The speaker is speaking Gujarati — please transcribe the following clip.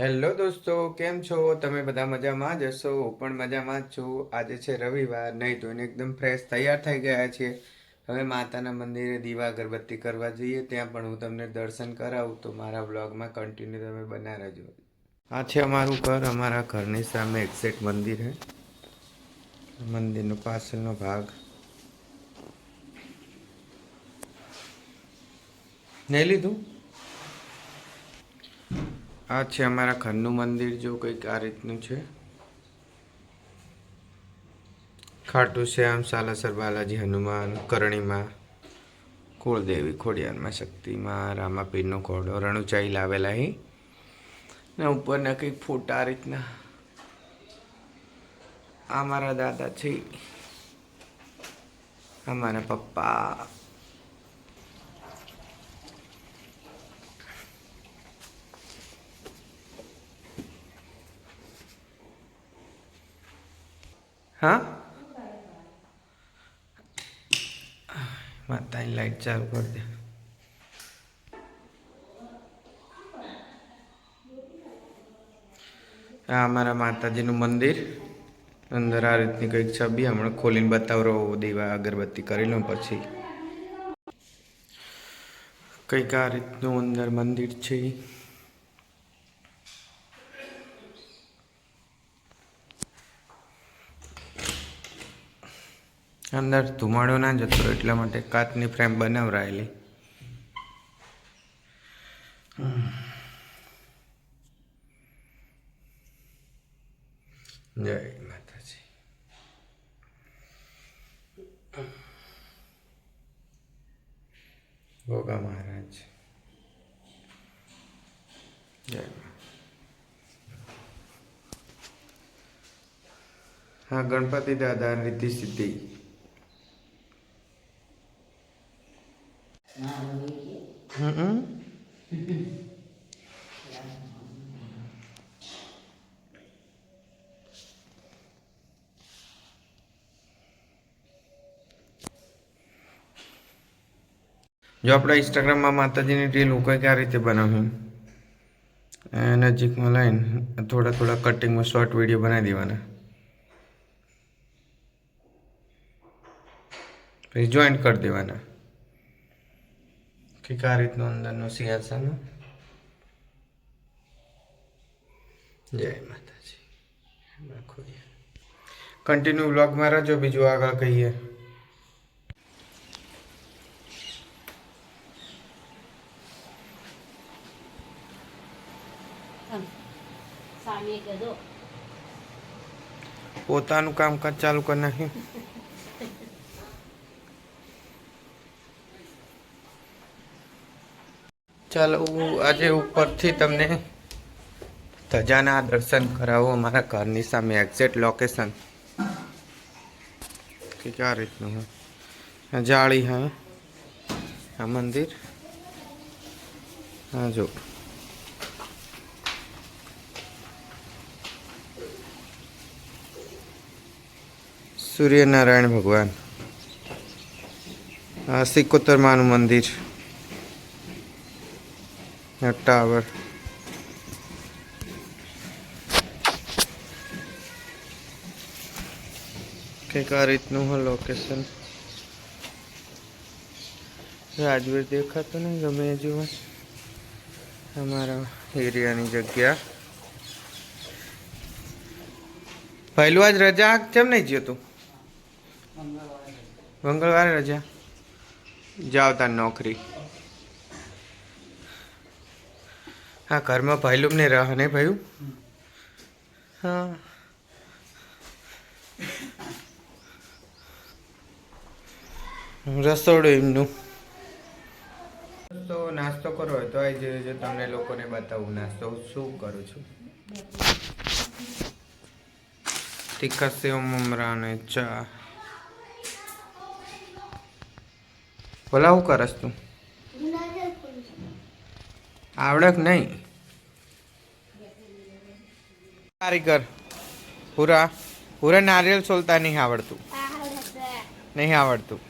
હેલો દોસ્તો, કેમ છો? તમે બધા મજામાં જ હશો? હું પણ મજામાં જ છું. આજે છે રવિવાર, નહીં તો એને એકદમ ફ્રેશ તૈયાર થઈ ગયા છીએ. હવે માતાના મંદિરે દીવા, અગરબત્તી કરવા જઈએ. ત્યાં પણ હું તમને દર્શન કરાવું. તો મારા બ્લોગમાં કન્ટિન્યુ તમે બના રહેજો. આ છે અમારું ઘર. અમારા ઘરની સામે એક્ઝેક્ટ મંદિર છે. મંદિરનો પાછળનો ભાગ. નહીં લીધું? આ છે અમારા ઘરનું મંદિર જો કંઈક આ રીતનું છે. ખાટુ શ્યામ સાલાસર બાલાજી હનુમાન, કરણીમાં, કુળદેવી, ખોડિયારમાં શક્તિમાં, રામાપીરનો ઘોડો, રણુચાઈ લાવેલા અહીં ને ઉપરના કંઈક ફોટા આ રીતના. આ મારા દાદા છે. આ મારા પપ્પા. હા? માતાની લાઈટ ચાલુ કરી દે. આ અમારા માતાજીનું મંદિર. અંદર આ રીતની કંઈક છબી હમણાં ખોલીને બતાવરો દીવા અગરબત્તી કરી લઉં પછી. કંઈક આ રીતનું અંદર મંદિર છે. અંદર ધુમાડો ના જતો એટલા માટે કાચની ફ્રેમ બનાવરાયેલી. જય માતાજી. ગોગા મહારાજ. જય હા, ગણપતિ દાદા રીતિ સિદ્ધિ હમ જો આપણે ઇન્સ્ટાગ્રામમાં માતાજીની રીલ હું કઈ રીતે બનાવ્યું નજીકમાં લઈને થોડા થોડા કટિંગમાં શોર્ટ વીડિયો બનાવી દેવાના. પછી જોઈન્ટ કરી દેવાના. કંઈક આ રીતનું અંદરનું સિંહાસન જય માતાજી કન્ટિન્યુ બ્લોગમાં રહેજો બીજું આગળ કહીએ પોતાનું કામકાજ ચાલુ કરી નાખ્યું ચાલો આજે ઉપરથી તમને ધજાના દર્શન કરાવો અમારા ઘરની સામે એક્ઝેક્ટ લોકેશન કે ક્યાં રીતનું હા. જાળી હા. આ મંદિર. હા જો. સૂર્યનારાયણ ભગવાન. સિકોતર માનું મંદિર. ટાવર. કંઈક આ રીતનું હોય લોકેશન રાજવીર દેખાતું નહીં, ગમે જુઓ અમારા એરિયાની જગ્યા. પહેલું આજ રજા કેમ નહીં ગયો તું? મંગળવારે રજા. જાવ તાર નોકરી. હા ઘરમાં ભાઈલું ને રહ ને ભાઈ હા. રસોડું એમનું. તો નાસ્તો કરો તો આવી જે તમને લોકોને બતાવું નાસ્તો. હું શું કરું છું? તીખા સેવ મમરા અને ચા. બોલા શું કરસ તું? આવડક નહીં. કારીગર. પૂરા પૂરા નારિયેલ સોલતા નહીં આવડતું. નહીં આવડતું.